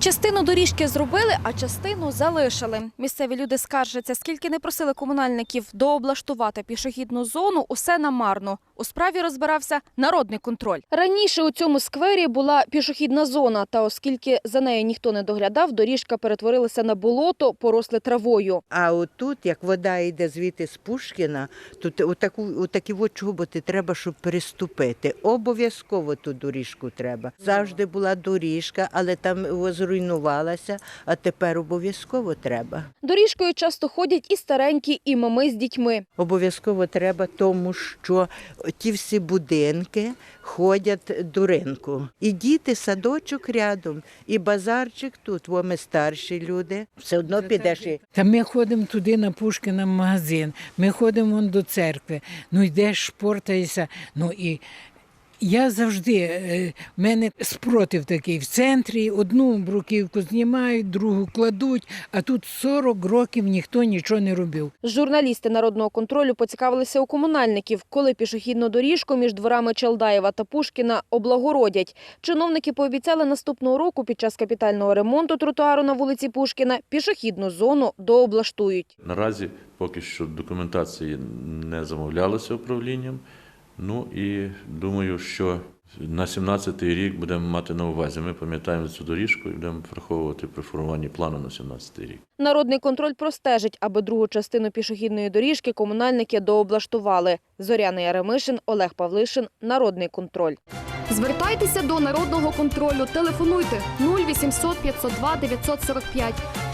Частину доріжки зробили, а частину залишили. Місцеві люди скаржаться, скільки не просили комунальників дооблаштувати пішохідну зону, усе намарно. У справі розбирався народний контроль. Раніше у цьому сквері була пішохідна зона, та оскільки за нею ніхто не доглядав, доріжка перетворилася на болото, поросле травою. А отут, як вода йде звідти з Пушкіна, тут отаку, отакі от чоботи треба, щоб переступити. Обов'язково ту доріжку треба. Завжди була доріжка, але там о, зруйнувалася, а тепер обов'язково треба. Доріжкою часто ходять і старенькі, і мами з дітьми. Обов'язково треба, тому що ті всі будинки ходять до ринку. І діти, садочок рядом, і базарчик тут, бо ми старші люди. Все одно підеш і Та ми ходимо туди на Пушкіна магазин, ми ходимо вон до церкви. Ну йдеш, шпортаєшся. Ну і я завжди, е, в мене спротив такий в центрі, одну бруківку знімають, другу кладуть, а тут 40 років ніхто нічого не робив. Журналісти народного контролю поцікавилися у комунальників, коли пішохідну доріжку між дворами Чалдаєва та Пушкіна облагородять. Чиновники пообіцяли наступного року під час капітального ремонту тротуару на вулиці Пушкіна пішохідну зону дооблаштують. Наразі поки що документації не замовлялися управлінням. Ну і думаю, що на 17-й рік будемо мати на увазі. Ми пам'ятаємо цю доріжку і будемо враховувати при формуванні плану на 17-й рік. Народний контроль простежить, аби другу частину пішохідної доріжки комунальники дооблаштували. Зоряна Яремишин, Олег Павлишин, Народний контроль. Звертайтеся до народного контролю. Телефонуйте 0800 502 945